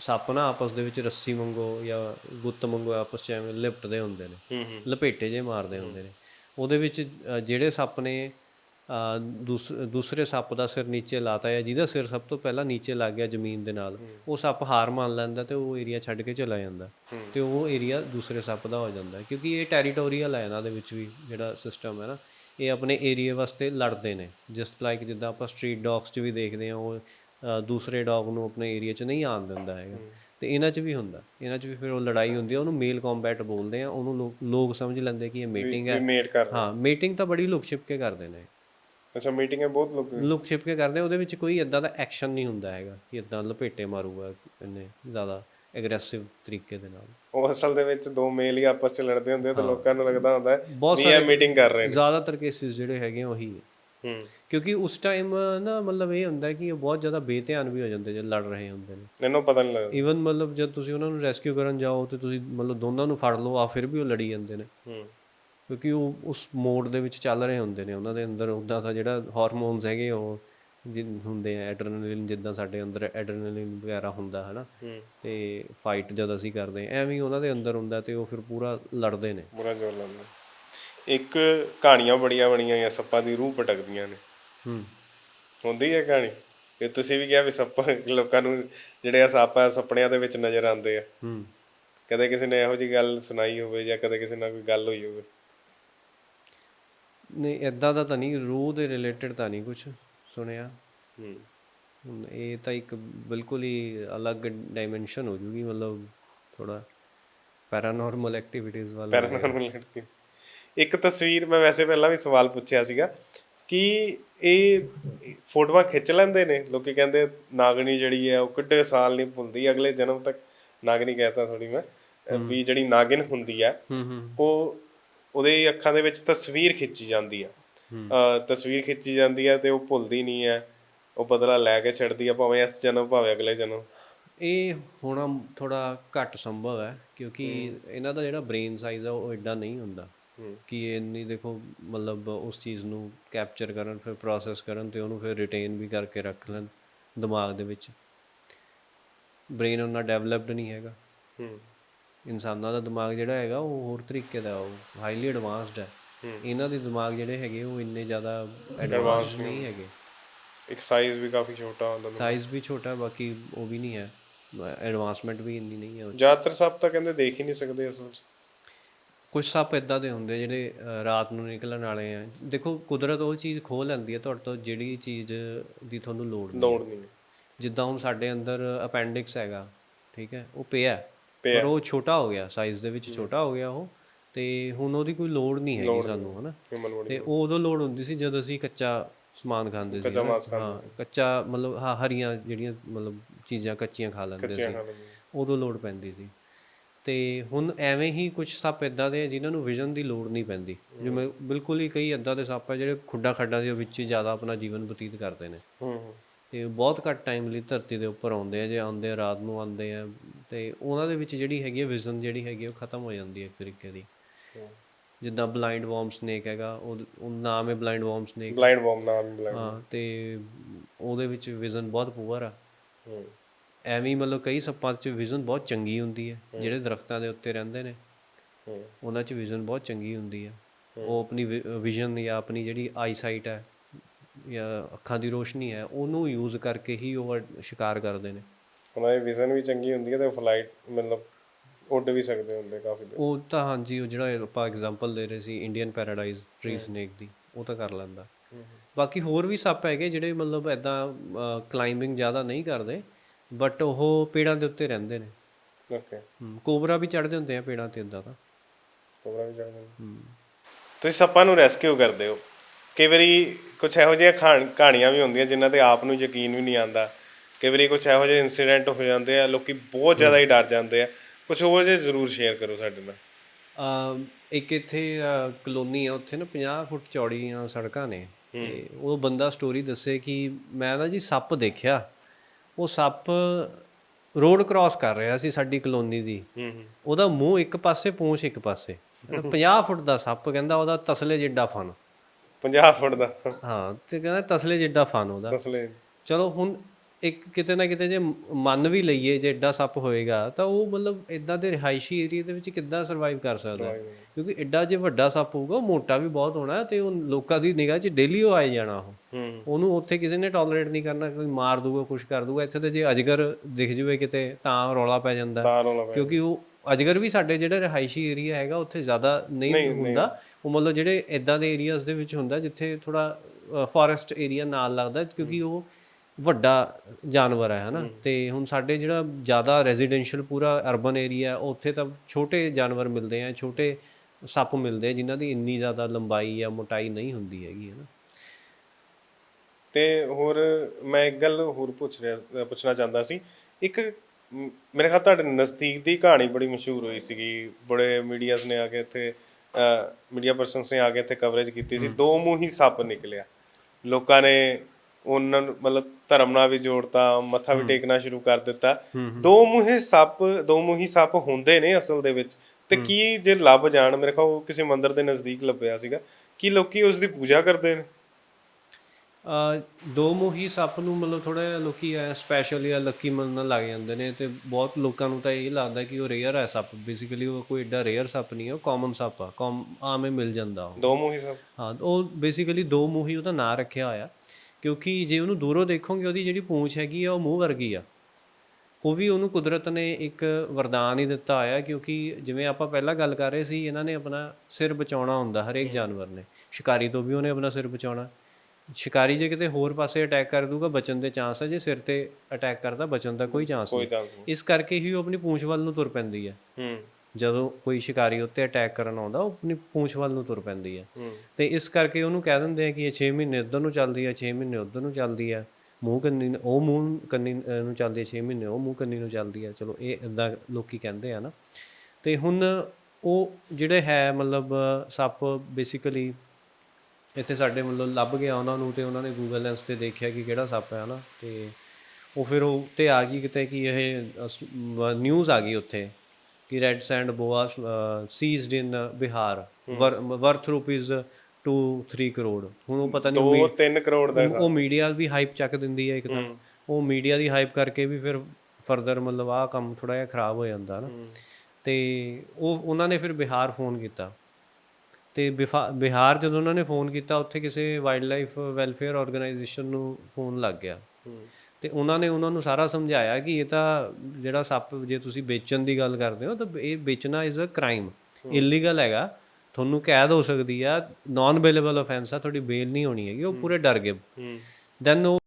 ਸੱਪ ਨਾ ਆਪਸ ਦੇ ਵਿੱਚ ਰੱਸੀ ਵਾਂਗੂ ਜਾਂ ਗੁੱਤ ਵਾਂਗੂ ਆਪਸ ਚ ਐਵੇਂ ਲਿਪਟਦੇ ਹੁੰਦੇ ਨੇ। ਲਪੇਟੇ ਜੇ ਮਾਰਦੇ ਹੁੰਦੇ ਨੇ। ਉਹਦੇ ਵਿੱਚ ਜਿਹੜੇ ਸੱਪ ਨੇ ਦੂਸਰੇ ਸੱਪ ਦਾ ਸਿਰ ਨੀਚੇ ਲਾਤਾ ਹੈ ਜਿਹਦਾ ਸਿਰ ਸਭ ਤੋਂ ਪਹਿਲਾਂ ਨੀਚੇ ਲੱਗ ਗਿਆ ਜ਼ਮੀਨ ਦੇ ਨਾਲ ਉਹ ਸੱਪ ਹਾਰ ਮੰਨ ਲੈਂਦਾ ਤੇ ਉਹ ਏਰੀਆ ਛੱਡ ਕੇ ਚਲਾ ਜਾਂਦਾ ਤੇ ਉਹ ਏਰੀਆ ਦੂਸਰੇ ਸੱਪ ਦਾ ਹੋ ਜਾਂਦਾ। ਕਿਉਂਕਿ ਇਹ ਟੈਰੀਟੋਰੀਅਲ ਹੈ ਇਹਨਾਂ ਦੇ ਵਿੱਚ ਵੀ ਜਿਹੜਾ ਸਿਸਟਮ ਹੈ ਨਾ ਇਹ ਆਪਣੇ ਏਰੀਆ ਵਾਸਤੇ ਲੜਦੇ ਨੇ। ਜਸਟ ਲਾਈਕ ਜਿੱਦਾਂ ਆਪਾਂ ਸਟਰੀਟ ਡੌਗਸ 'ਚ ਵੀ ਦੇਖਦੇ ਹਾਂ ਉਹ ਦੂਸਰੇ ਡੌਗ ਨੂੰ ਆਪਣੇ ਏਰੀਆ 'ਚ ਨਹੀਂ ਆਉਣ ਦਿੰਦਾ ਹੈਗਾ। ਤੇ ਇਹਨਾਂ 'ਚ ਵੀ ਹੁੰਦਾ। ਇਹਨਾਂ 'ਚ ਵੀ ਫਿਰ ਉਹ ਲੜਾਈ ਹੁੰਦੀ ਹੈ ਉਹਨੂੰ ਮੇਲ ਕੰਬੈਟ ਬੋਲਦੇ ਆ। ਉਹਨੂੰ ਲੋਕ- ਲੋਕ ਸਮਝ ਲੈਂਦੇ ਕਿ ਇਹ ਮੀਟਿੰਗ ਹੈ। ਹਾਂ ਮੀਟਿੰਗ ਤਾਂ ਬੜੀ ਲੁਕ ਛਿਪ ਕੇ ਕਰਦੇ ਨੇ। ਅੱਛਾ ਮੀਟਿੰਗ ਹੈ ਬਹੁਤ ਲੋਕ ਲੁਕ ਛਿਪ ਕੇ ਕਰਦੇ ਉਹਦੇ ਵਿੱਚ ਕੋਈ ਇਦਾਂ ਦਾ ਐਕਸ਼ਨ ਨਹੀਂ ਹੁੰਦਾ ਹੈਗਾ ਕਿ ਇਦਾਂ ਲਪੇਟੇ ਮਾਰੂਗਾ ਇਹਨੇ ਜ਼ਿਆਦਾ ਐਗਰੈਸਿਵ ਤਰੀਕੇ ਦੇ ਨਾਲ। ਉਹ ਅਸਲ ਦੇ ਵਿੱਚ ਦੋ ਮੇਲ ਹੀ ਆਪਸ ਚ ਲੜਦੇ ਹੁੰਦੇ ਆ ਤੇ ਲੋਕਾਂ ਨੂੰ ਲੱਗਦਾ ਹੁੰਦਾ ਵੀ ਇਹ ਮੀਟਿੰਗ ਕਰ ਰਹੇ ਨੇ। ਜ਼ਿਆਦਾਤਰ ਕੇਸਿਸ ਜਿਹੜੇ ਹੈਗੇ ਉਹੀ ਹੂੰ। ਕਿਉਂਕਿ ਉਸ ਟਾਈਮ ਨਾ ਮਤਲਬ ਇਹ ਹੁੰਦਾ ਕਿ ਉਹ ਬਹੁਤ ਜ਼ਿਆਦਾ ਬੇਧਿਆਨ ਵੀ ਹੋ ਜਾਂਦੇ ਜਦ ਲੜ ਰਹੇ ਹੁੰਦੇ ਨੇ। ਇਹਨੂੰ ਪਤਾ ਨਹੀਂ ਲੱਗਦਾ। ਈਵਨ ਮਤਲਬ ਜਦ ਤੁਸੀਂ ਉਹਨਾਂ ਨੂੰ ਰੈਸਕਿਊ ਕਰਨ ਜਾਓ ਤੇ ਤੁਸੀਂ ਮਤਲਬ ਦੋਨਾਂ ਨੂੰ ਫੜ ਲਓ ਆ ਫਿਰ ਵੀ ਉਹ ਲੜੀ ਜਾਂਦੇ ਨੇ। ਕਿਉਂਕਿ ਉਹ ਉਸ ਮੋਡ ਦੇ ਵਿੱਚ ਚੱਲ ਰਹੇ ਹੁੰਦੇ ਨੇ ਉਹਨਾਂ ਦੇ ਅੰਦਰ ਉਹਦਾ ਦਾ ਜਿਹੜਾ ਹਾਰਮੋਨਸ ਹੈਗੇ ਉਹ ਜਿ- ਹੁੰਦੇ ਆ ਐਡਰੇਨਲਿਨ ਜਿੱਦਾਂ ਸਾਡੇ ਅੰਦਰ ਐਡਰੇਨਲਿਨ ਵਗੈਰਾ ਹੁੰਦਾ ਹੈ। ਨਾ ਤੇ ਫਾਈਟ ਜਦ ਅਸੀਂ ਕਰਦੇ ਐਵੇਂ ਹੀ ਉਹਨਾਂ ਦੇ ਅੰਦਰ ਹੁੰਦਾ ਤੇ ਉਹ ਫਿਰ ਪੂਰਾ ਲੜਦੇ ਨੇ। ਬੁਰਾ ਜੋਰ ਲਾਉਂਦਾ ਇੱਕ ਕਹਾਣੀਆਂ ਬੜੀਆਂ ਬਣੀਆਂ ਆ ਸੱਪਾਂ ਦੀ ਰੂਹ ਭਟਕਦੀਆਂ ਨੇ। ਹੂੰ। ਹੁੰਦੀ ਹੈ ਕਹਾਣੀ? ਇਹ ਤੁਸੀਂ ਵੀ ਕਿਹਾ ਵੀ ਸੱਪ ਲੋਕਾਂ ਨੂੰ ਜਿਹੜੇ ਆ ਸੱਪ ਆ ਸੁਪਨਿਆਂ ਦੇ ਵਿੱਚ ਨਜ਼ਰ ਆਉਂਦੇ ਆ। ਹੂੰ। ਕਦੇ ਕਿਸੇ ਨੇ ਇਹੋ ਜੀ ਗੱਲ ਸੁਣਾਈ ਹੋਵੇ ਜਾਂ ਕਦੇ ਕਿਸੇ ਨਾਲ ਕੋਈ ਗੱਲ ਹੋਈ ਹੋਵੇ? ਨਹੀਂ ਇਦਾਂ ਦਾ ਤਾਂ ਨਹੀਂ ਰੂਹ ਦੇ ਰਿਲੇਟਡ ਤਾਂ ਨਹੀਂ ਕੁਝ ਸੁਣਿਆ। ਹੂੰ। ਇਹ ਤਾਂ ਇੱਕ ਬਿਲਕੁਲ ਹੀ ਅਲੱਗ ਡਾਈਮੈਂਸ਼ਨ ਹੋ ਜੂਗੀ ਮਤਲਬ ਥੋੜਾ ਪੈਰਾਨੋਰਮਲ ਐਕਟੀਵਿਟੀਜ਼ ਵਾਲਾ। ਪੈਰਾਨੋਰਮਲ ਲੜਕੀ ਇੱਕ ਤਸਵੀਰ ਮੈਂ ਵੈਸੇ ਪਹਿਲਾਂ ਵੀ ਸਵਾਲ ਪੁੱਛਿਆ ਸੀਗਾ ਕਿ ਇਹ ਫੋਟੋਆਂ ਖਿੱਚ ਲੈਂਦੇ ਨੇ? ਲੋਕੀ ਕਹਿੰਦੇ ਨਾਗਣੀ ਜਿਹੜੀ ਹੈ ਉਹ ਕਿੱਡੇ ਸਾਲ ਨਹੀਂ ਭੁੱਲਦੀ ਅਗਲੇ ਜਨਮ ਤੱਕ ਨਾਗਣੀ ਕਹਿਤਾ ਥੋੜੀ ਮੈਂ ਵੀ ਜਿਹੜੀ ਨਾਗਿਨ ਹੁੰਦੀ ਹੈ ਉਹ ਉਹਦੇ ਅੱਖਾਂ ਦੇ ਵਿੱਚ ਤਸਵੀਰ ਖਿੱਚੀ ਜਾਂਦੀ ਆ। ਤਸਵੀਰ ਖਿੱਚੀ ਜਾਂਦੀ ਹੈ ਤੇ ਉਹ ਭੁੱਲਦੀ ਨਹੀਂ ਹੈ ਉਹ ਬਦਲਾ ਲੈ ਕੇ ਛੱਡਦੀ ਆ ਭਾਵੇਂ ਇਸ ਜਨਮ ਭਾਵੇਂ ਅਗਲੇ ਜਨਮ। ਇਹ ਹੋਣਾ ਥੋੜਾ ਘੱਟ ਸੰਭਵ ਹੈ ਕਿਉਂਕਿ ਇਹਨਾਂ ਦਾ ਜਿਹੜਾ ਬ੍ਰੇਨ ਸਾਈਜ਼ ਆ ਉਹ ਐਡਾ ਨਹੀਂ ਹੁੰਦਾ। ਕਿ ਇੰਨੀ ਦੇਖੋ ਮਤਲਬ ਉਸ ਚੀਜ਼ ਨੂੰ ਕੈਪਚਰ ਕਰਨ ਫਿਰ ਪ੍ਰੋਸੈਸ ਕਰਨ ਤੇ ਉਹਨੂੰ ਫਿਰ ਰਿਟੇਨ ਵੀ ਕਰਕੇ ਰੱਖ ਲੈਣ ਦਿਮਾਗ ਦੇ ਵਿੱਚ। ਬ੍ਰੇਨ ਉਹਨਾਂ ਡਿਵੈਲਪਡ ਨਹੀਂ ਹੈਗਾ। ਹੂੰ। ਇਨਸਾਨਾਂ ਦਾ ਦਿਮਾਗ ਜਿਹੜਾ ਹੈਗਾ ਉਹ ਹੋਰ ਤਰੀਕੇ ਦਾ ਉਹ ਹਾਈਲੀ ਐਡਵਾਂਸਡ ਹੈ। ਇਹਨਾਂ ਦੇ ਦਿਮਾਗ ਜਿਹੜੇ ਹੈਗੇ ਉਹ ਇੰਨੇ ਜ਼ਿਆਦਾ ਐਡਵਾਂਸਡ ਨਹੀਂ ਹੈਗੇ। ਇੱਕ ਸਾਈਜ਼ ਵੀ ਕਾਫੀ ਛੋਟਾ ਹੁੰਦਾ ਸਾਈਜ਼ ਵੀ ਛੋਟਾ ਬਾਕੀ ਉਹ ਵੀ ਨਹੀਂ ਹੈ। ਐਡਵਾਂਸਮੈਂਟ ਵੀ ਇੰਨੀ ਨਹੀਂ ਹੈ। ਜ਼ਿਆਦਾਤਰ ਸੱਪ ਤਾਂ ਕਹਿੰਦੇ ਦੇਖ ਹੀ ਨਹੀਂ ਸਕਦੇ ਅਸਲ 'ਚ। ਕੁਝ ਸੱਪ ਇਦਾਂ ਦੇ ਹੁੰਦੇ ਜਿਹੜੇ ਅ, ਰਾਤ ਨੂੰ ਨਿਕਲਣ ਵਾਲੇ ਆ। ਦੇਖੋ ਕੁਦਰਤ ਉਹ ਚੀਜ਼ ਖੋਹ ਲੈਂਦੀ ਹੈ ਤੁਹਾਡੇ ਤੋਂ ਜਿਹੜੀ ਚੀਜ਼ ਦੀ ਤੁਹਾਨੂੰ ਲੋੜ ਨਹੀਂ ਲੋੜ ਨਹੀਂ। ਜਿੱਦਾਂ ਹੁਣ ਸਾਡੇ ਅੰਦਰ ਅਪੈਂਡਿਕਸ ਹੈਗਾ ਠੀਕ ਹੈ ਉਹ ਪਿਆ ਹੈ। ਪਰ ਉਹ ਛੋਟਾ ਹੋ ਗਿਆ ਸਾਈਜ਼ ਦੇ ਵਿੱਚ ਛੋਟਾ ਹੋ ਗਿਆ ਉਹ ਤੇ ਹੁਣ ਉਹਦੀ ਕੋਈ ਲੋੜ ਨਹੀਂ ਹੈਗੀ ਸਾਨੂੰ ਹਨਾ। ਹਿਊਮਨ ਬੋਡੀ ਤੇ ਉਹ ਉਦੋਂ ਲੋੜ ਹੁੰਦੀ ਸੀ ਜਦ ਅਸੀਂ ਕੱਚਾ ਸਮਾਨ ਖਾਂਦੇ ਸੀ। ਹਾਂ ਕੱਚਾ ਮਤਲਬ ਹਾਂ ਹਰੀਆਂ ਜਿਹੜੀਆਂ ਮਤਲਬ ਚੀਜ਼ਾਂ ਕੱਚੀਆਂ ਖਾ ਲੈਂਦੇ ਸੀ। ਉਦੋਂ ਲੋੜ ਪੈਂਦੀ ਸੀ। ਤੇ ਹੁਣ ਐਵੇਂ ਹੀ ਕੁਝ ਸੱਪ ਇਦਾਂ ਦੇ ਆ ਜਿਨ੍ਹਾਂ ਨੂੰ ਵਿਜ਼ਨ ਦੀ ਲੋੜ ਨਹੀਂ ਪੈਂਦੀ। ਜਿਵੇਂ ਬਿਲਕੁਲ ਹੀ ਕਈ ਇਦਾਂ ਦੇ ਸੱਪ ਆ ਜਿਹੜੇ ਖੁੱਡਾ ਖੱਡਾਂ ਦੇ ਵਿੱਚ ਹੀ ਜ਼ਿਆਦਾ ਆਪਣਾ ਜੀਵਨ ਬਤੀਤ ਕਰਦੇ ਨੇ। ਤੇ ਬਹੁਤ ਘੱਟ ਟਾਈਮ ਲਈ ਧਰਤੀ ਦੇ ਉੱਪਰ ਆਉਂਦੇ ਆ ਜੇ ਆਉਂਦੇ ਆ ਰਾਤ ਨੂੰ ਆਉਂਦੇ ਆ ਤੇ ਉਹਨਾਂ ਦੇ ਵਿੱਚ ਜਿਹੜੀ ਹੈਗੀ ਹੈ ਵਿਜ਼ਨ ਜਿਹੜੀ ਹੈਗੀ ਆ, ਉਹ ਖਤਮ ਹੋ ਜਾਂਦੀ ਹੈ ਇੱਕ ਤਰੀਕੇ ਦੀ। ਜਿੱਦਾਂ ਬਲਾਈਂਡ ਵਾਰਮ ਸਨੇਕ ਹੈਗਾ ਉਹ ਉਹ ਨਾਮ ਹੈ ਬਲਾਈਂਡ ਵਾਰਮ ਸਨੇਕ ਬਲਾਈਂਡ ਬੌਮ ਨਾਮ ਬਲਾਈਂਡ ਹਾਂ ਤੇ ਉਹਦੇ ਵਿੱਚ ਵਿਜ਼ਨ ਬਹੁਤ ਪੂਅਰ ਆ। ਹੂੰ। ਐਵੇਂ ਮਤਲਬ ਕਈ ਸੱਪਾਂ 'ਚ ਵਿਜ਼ਨ ਬਹੁਤ ਚੰਗੀ ਹੁੰਦੀ ਹੈ ਜਿਹੜੇ ਦਰਖਤਾਂ ਦੇ ਉੱਤੇ ਰਹਿੰਦੇ ਨੇ। ਉਹਨਾਂ 'ਚ ਵਿਜ਼ਨ ਬਹੁਤ ਚੰਗੀ ਹੁੰਦੀ ਹੈ। ਉਹ ਆਪਣੀ ਵਿਜ਼ਨ ਜਾਂ ਆਪਣੀ ਜਿਹੜੀ ਆਈ ਸਾਈਟ ਹੈ ਜਾਂ ਅੱਖਾਂ ਦੀ ਰੋਸ਼ਨੀ ਹੈ ਉਹਨੂੰ ਯੂਜ਼ ਕਰਕੇ ਹੀ ਉਹ ਸ਼ਿਕਾਰ ਕਰਦੇ ਨੇ। ਉਹਨਾਂ ਦੀ ਵਿਜ਼ਨ ਵੀ ਚੰਗੀ ਹੁੰਦੀ ਹੈ ਤੇ ਫਲਾਈਟ ਮਤਲਬ ਉੱਡ ਵੀ ਸਕਦੇ ਹੁੰਦੇ ਕਾਫੀ ਉਹ ਤਾਂ ਹਾਂਜੀ ਉਹ ਜਿਹੜਾ ਆਪਾਂ ਐਗਜ਼ਾਮਪਲ ਦੇ ਰਹੇ ਸੀ ਇੰਡੀਅਨ ਪੈਰਾਡਾਈਜ਼ ਟ੍ਰੀ ਸਨੇਕ ਦੀ ਉਹ ਤਾਂ ਕਰ ਲੈਂਦਾ। ਬਾਕੀ ਹੋਰ ਵੀ ਸੱਪ ਹੈਗੇ ਜਿਹੜੇ ਮਤਲਬ ਐਦਾਂ ਕਲਾਈਂਬਿੰਗ ਜ਼ਿਆਦਾ ਨਹੀਂ ਕਰਦੇ ਬਟ ਉਹ ਪੇੜਾਂ ਦੇ ਉੱਤੇ ਰਹਿੰਦੇ ਨੇ। ਓਕੇ ਕੋਬਰਾ ਵੀ ਚੜ੍ਹਦੇ ਹੁੰਦੇ ਆ ਪੇੜਾਂ ਤੇ ਇਦਾਂ ਤਾਂ। ਕੋਬਰਾ ਵੀ ਜਾਣਦੇ ਨੇ। ਤੁਸੀਂ ਸੱਪਾਂ ਨੂੰ ਰੈਸਕਿਊ ਕਰਦੇ ਹੋ। ਕਈ ਵਾਰੀ ਕੁਝ ਇਹੋ ਜਿਹੀਆਂ ਖਾਣ- ਕਹਾਣੀਆਂ ਵੀ ਹੁੰਦੀਆਂ ਜਿਨ੍ਹਾਂ ਤੇ ਆਪ ਨੂੰ ਯਕੀਨ ਵੀ ਨਹੀਂ ਆਉਂਦਾ। ਕਈ ਵਾਰੀ ਕੁਝ ਇਹੋ ਜਿਹੇ ਇਨਸੀਡੈਂਟ ਹੋ ਜਾਂਦੇ ਆ ਲੋਕੀ ਬਹੁਤ ਜ਼ਿਆਦਾ ਹੀ ਡਰ ਜਾਂਦੇ ਆ। ਕੁਝ ਹੋਰ ਜਿਹੇ ਜ਼ਰੂਰ ਸ਼ੇਅਰ ਕਰੋ ਸਾਡੇ ਨਾਲ। ਅਮ ਇੱਕ ਇੱਥੇ ਅ, ਕਲੋਨੀ ਆ ਉੱਥੇ ਨਾ 50 ਫੁੱਟ ਚੌੜੀਆਂ ਸੜਕਾਂ ਨੇ। ਤੇ ਉਹ ਬੰਦਾ ਸਟੋਰੀ ਦੱਸੇ ਕਿ ਮੈਂ ਨਾ ਜੀ ਸੱਪ ਦੇਖਿਆ। ਉਹ ਸੱਪ ਰੋਡ ਕ੍ਰਾਸ ਕਰ ਰਿਹਾ ਸੀ ਸਾਡੀ ਕਲੋਨੀ ਦੀ। ਉਹਦਾ ਮੂੰਹ ਇੱਕ ਪਾਸੇ ਪੂੰਛ ਇੱਕ ਪਾਸੇ। 50 ਫੁੱਟ ਦਾ ਸੱਪ ਕਹਿੰਦਾ ਉਹਦਾ ਤਸਲੇ ਜਿੱਡਾ ਫਨ। 50 ਫੁੱਟ ਦਾ। ਹਾਂ ਤੇ ਕਹਿੰਦਾ ਤਸਲੇ ਜਿੱਡਾ ਫਨ ਉਹਦਾ। ਤਸਲੇ। ਚਲੋ ਹੁਣ ਇੱਕ ਕਿਤੇ ਨਾ ਕਿਤੇ ਜੇ ਮੰਨ ਵੀ ਲਈਏ ਜੇ ਐਡਾ ਸੱਪ ਹੋਏਗਾ ਤਾਂ ਉਹ ਮਤਲਬ ਇਦਾਂ ਦੇ ਰਿਹਾਇਸ਼ੀ ਏਰੀਆ ਦੇ ਵਿੱਚ ਕਿੱਦਾਂ ਸਰਵਾਈਵ ਕਰ ਸਕਦਾ? ਕਿਉਂਕਿ ਐਡਾ ਜੇ ਵੱਡਾ ਸੱਪ ਹੋਊਗਾ ਉਹ ਮੋਟਾ ਵੀ ਬਹੁਤ ਹੋਣਾ ਤੇ ਉਹ ਲੋਕਾਂ ਦੀ ਨਿਗਾਹ 'ਚ ਡੇਲੀ ਉਹ ਆਏ ਜਾਣਾ ਉਹ। ਉਹਨੂੰ ਉੱਥੇ ਕਿਸੇ ਨੇ ਟੋਲਰੇਟ ਨਹੀਂ ਕਰਨਾ ਕੋਈ ਮਾਰ ਦੂਗਾ ਕੁਝ ਕਰ ਦੂਗਾ ਇੱਥੇ ਤੇ ਜੇ ਅਜਗਰ ਦਿਖ ਜਵੇ ਕਿਤੇ ਤਾਂ ਰੌਲਾ ਪੈ ਜਾਂਦਾ। ਕਿਉਂਕਿ ਉਹ ਅਜਗਰ ਵੀ ਸਾਡੇ ਜਿਹੜਾ ਰਿਹਾਇਸ਼ੀ ਏਰੀਆ ਹੈਗਾ ਉੱਥੇ ਜ਼ਿਆਦਾ ਨਹੀਂ ਹੁੰਦਾ। ਉਹ ਮਤਲਬ ਜਿਹੜੇ ਇਦਾਂ ਦੇ ਏਰੀਆਜ਼ ਦੇ ਵਿੱਚ ਹੁੰਦਾ ਜਿੱਥੇ ਥੋੜਾ ਫੋਰੈਸਟ ਏਰੀਆ ਨਾਲ ਲੱਗਦਾ ਕਿਉਂਕਿ ਉਹ ਵੱਡਾ ਜਾਨਵਰ ਹੈ ਹਨਾ? ਤੇ ਹੁਣ ਸਾਡੇ ਜਿਹੜਾ ਜ਼ਿਆਦਾ ਰੈਜ਼ੀਡੈਂਸ਼ੀਅਲ ਪੂਰਾ ਅਰਬਨ ਏਰੀਆ ਉੱਥੇ ਤਾਂ ਛੋਟੇ ਜਾਨਵਰ ਮਿਲਦੇ ਆ ਛੋਟੇ ਸੱਪ ਮਿਲਦੇ ਆ ਜਿਨ੍ਹਾਂ ਦੀ ਇੰਨੀ ਜ਼ਿਆਦਾ ਲੰਬਾਈ ਜਾਂ ਮੋਟਾਈ ਨਹੀਂ ਹੁੰਦੀ ਹੈਗੀ ਹਨਾ? ਤੇ ਹੋਰ ਮੈਂ ਇੱਕ ਗੱਲ ਹੋਰ ਪੁੱਛ ਰਿਹਾ ਪੁੱਛਣਾ ਚਾਹੁੰਦਾ ਸੀ। ਇੱਕ ਮ, ਮੇਰੇ ਖਿਆਲ ਤੁਹਾਡੇ ਨਜ਼ਦੀਕ ਦੀ ਕਹਾਣੀ ਬੜੀ ਮਸ਼ਹੂਰ ਹੋਈ ਸੀਗੀ। ਬੜੇ ਮੀਡੀਆਸ ਨੇ ਆ ਕੇ ਇੱਥੇ ਮੀਡੀਆ ਪਰਸਨਸ ਨੇ ਆ ਕੇ ਇੱਥੇ ਕਵਰੇਜ ਕੀਤੀ ਸੀ। ਦੋ ਮੂੰਹੀ ਸੱਪ ਨਿਕਲਿਆ। ਲੋਕਾਂ ਨੇ ਉਹਨਾਂ ਨੂੰ ਮਤਲਬ ਧਰਮ ਨਾਲ ਵੀ ਜੋੜਤਾ ਮੱਥਾ ਵੀ ਟੇਕਣਾ ਸ਼ੁਰੂ ਕਰ ਦਿੱਤਾ। ਦੋ ਮੂੰਹੇ ਸੱਪ ਦੋ ਮੂੰਹੀ ਸੱਪ ਹੁੰਦੇ ਨੇ ਅਸਲ ਦੇ ਵਿੱਚ। ਤੇ ਕੀ ਜੇ ਲੱਭ ਜਾਣ ਮੇਰੇ ਖਿਆਲ ਉਹ ਕਿਸੇ ਮੰਦਿਰ ਦੇ ਨਜ਼ਦੀਕ ਲੱਭਿਆ ਸੀਗਾ। ਕੀ ਲੋਕੀ ਉਸ ਦੀ ਪੂਜਾ ਕਰਦੇ ਨੇ? ਦੋ ਮੋਹੀ ਸੱਪ ਨੂੰ ਮਤਲਬ ਥੋੜਾ ਜਿਹਾ ਲੋਕੀ ਐ ਸਪੈਸ਼ਲ ਜਾਂ ਲੱਕੀ ਮੰਨਣ ਲੱਗ ਜਾਂਦੇ ਨੇ ਤੇ ਬਹੁਤ ਲੋਕਾਂ ਨੂੰ ਤਾਂ ਇਹ ਲੱਗਦਾ ਕਿ ਉਹ ਰੇਅਰ ਹੈ ਸੱਪ। ਬੇਸਿਕਲੀ ਉਹ ਕੋਈ ਏਡਾ ਰੇਅਰ ਸੱਪ ਨਹੀਂ ਹੈ ਉਹ ਕਾਮਨ ਸੱਪ ਆ ਕਾਮ ਆਮੇ ਮਿਲ ਜਾਂਦਾ ਉਹ। ਦੋ ਮੂੰਹੀ ਸੱਪ? ਹਾਂ ਉਹ ਬੇਸਿਕਲੀ ਦੋ ਮੂੰਹੀ ਉਹਦਾ ਨਾਂ ਰੱਖਿਆ ਹੋਇਆ ਕਿਉਂਕਿ ਜੇ ਉਹਨੂੰ ਦੂਰੋਂ ਦੇਖੋਗੇ ਉਹਦੀ ਜਿਹੜੀ ਪੂੰਛ ਹੈਗੀ ਆ ਉਹ ਮੂੰਹ ਵਰਗੀ ਆ। ਉਹ ਵੀ ਉਹਨੂੰ ਕੁਦਰਤ ਨੇ ਇੱਕ ਵਰਦਾਨ ਹੀ ਦਿੱਤਾ ਹੋਇਆ ਕਿਉਂਕਿ ਜਿਵੇਂ ਆਪਾਂ ਪਹਿਲਾਂ ਗੱਲ ਕਰ ਰਹੇ ਸੀ ਇਹਨਾਂ ਨੇ ਆਪਣਾ ਸਿਰ ਬਚਾਉਣਾ ਹੁੰਦਾ ਹਰੇਕ ਜਾਨਵਰ ਨੇ। ਸ਼ਿਕਾਰੀ ਤੋਂ ਵੀ ਉਹਨੇ ਆਪਣਾ ਸਿਰ ਬਚਾਉਣਾ। ਸ਼ਿਕਾਰੀ ਜੇ ਕਿਤੇ ਹੋਰ ਪਾਸੇ ਅਟੈਕ ਕਰ ਦੂਗਾ ਬਚਣ ਦੇ ਚਾਂਸ ਹੈ ਜੇ ਸਿਰ ਤੇ ਅਟੈਕ ਕਰਦਾ ਬਚਣ ਦਾ ਕੋਈ ਚਾਂਸ ਨਹੀਂ। ਇਸ ਕਰਕੇ ਹੀ ਉਹ ਆਪਣੀ ਪੂੰਛ ਵੱਲ ਨੂੰ ਤੁਰ ਪੈਂਦੀ ਹੈ ਹੂੰ। ਜਦੋਂ ਕੋਈ ਸ਼ਿਕਾਰੀ ਉੱਤੇ ਅਟੈਕ ਕਰਨ ਆਉਂਦਾ ਉਹ ਆਪਣੀ ਪੂੰਛ ਵੱਲ ਨੂੰ ਤੁਰ ਪੈਂਦੀ ਹੈ ਹੂੰ। ਤੇ ਇਸ ਕਰਕੇ ਉਹਨੂੰ ਕਹਿ ਦਿੰਦੇ ਆ ਕਿ ਇਹ 6 ਮਹੀਨੇ ਉੱਧਰ ਨੂੰ ਚੱਲਦੀ ਆ 6 ਮਹੀਨੇ ਉੱਧਰ ਨੂੰ ਚੱਲਦੀ ਆ। ਮੂੰਹ ਕੰਨੀ ਉਹ ਮੂੰਹ ਕੰਨੀ ਨੂੰ ਚੱਲਦੀ ਆ 6 ਮਹੀਨੇ ਉਹ ਮੂੰਹ ਕੰਨੀ ਨੂੰ ਚੱਲਦੀ ਆ। ਚਲੋ ਇਹ ਇਦਾਂ ਲੋਕੀ ਕਹਿੰਦੇ ਆ ਨਾ। ਤੇ ਹੁਣ ਉਹ ਜਿਹੜੇ ਹੈ ਮਤਲਬ ਸੱਪ ਬੇਸਿਕਲੀ ਇੱਥੇ ਸਾਡੇ ਮਤਲਬ ਲੱਭ ਗਿਆ ਉਹਨਾਂ ਨੂੰ ਤੇ ਉਹਨਾਂ ਨੇ ਗੂਗਲ ਲੈਂਸ ਤੇ ਦੇਖਿਆ ਕਿ ਕਿਹੜਾ ਸੱਪ ਹੈ ਨਾ ਤੇ ਉਹ ਫਿਰ ਉਹ ਤੇ ਆ ਗਈ ਕਿਤੇ ਕਿ ਇਹ ਨਿਊਜ਼ ਆ ਗਈ ਉੱਥੇ ਕਿ red sand boa seized in Bihar worth rupees 2 3 crore. ਹੁਣ ਉਹ ਪਤਾ ਨਹੀਂ 2-3 ਕਰੋੜ ਦਾ ਉਹ ਮੀਡੀਆ ਵੀ ਹਾਈਪ ਚੱਕ ਦਿੰਦੀ ਹੈ ਇੱਕ ਤਾਂ। ਉਹ ਮੀਡੀਆ ਦੀ ਹਾਈਪ ਕਰਕੇ ਵੀ ਫਿਰ ਫਰਦਰ ਮਤਲਬ ਆਹ ਕੰਮ ਥੋੜਾ ਜਿਹਾ ਖਰਾਬ ਹੋ ਜਾਂਦਾ ਨਾ ਤੇ ਉਹ ਉਹਨਾਂ ਨੇ ਫਿਰ ਬਿਹਾਰ ਫੋਨ ਕੀਤਾ। ਤੇ ਬਿਹਾਰ ਜਦੋਂ ਉਹਨਾਂ ਨੇ ਫੋਨ ਕੀਤਾ ਉੱਥੇ ਕਿਸੇ ਵਾਈਲਡ ਲਾਈਫ ਵੈਲਫੇਅਰ ਆਰਗੇਨਾਈਜੇਸ਼ਨ ਨੂੰ ਫੋਨ ਲੱਗ ਗਿਆ। ਤੇ ਉਹਨਾਂ ਨੇ ਉਹਨਾਂ ਨੂੰ ਸਾਰਾ ਸਮਝਾਇਆ ਕਿ ਇਹ ਤਾਂ ਜਿਹੜਾ ਸੱਪ ਜੇ ਤੁਸੀਂ ਵੇਚਣ ਦੀ ਗੱਲ ਕਰਦੇ ਹੋ ਤਾਂ ਇਹ ਵੇਚਣਾ ਇਜ਼ ਅ ਕ੍ਰਾਈਮ ਇਲੀਗਲ ਹੈਗਾ। ਤੁਹਾਨੂੰ ਕੈਦ ਹੋ ਸਕਦੀ ਆ। ਨਾਨ ਬੇਲੇਬਲ ਆਫੈਂਸ ਆ। ਤੁਹਾਡੀ ਬੇਲ ਨਹੀਂ ਹੋਣੀ ਹੈਗੀ। ਉਹ ਪੂਰੇ ਡਰ ਗਏ। ਦੈਨ ਉਹ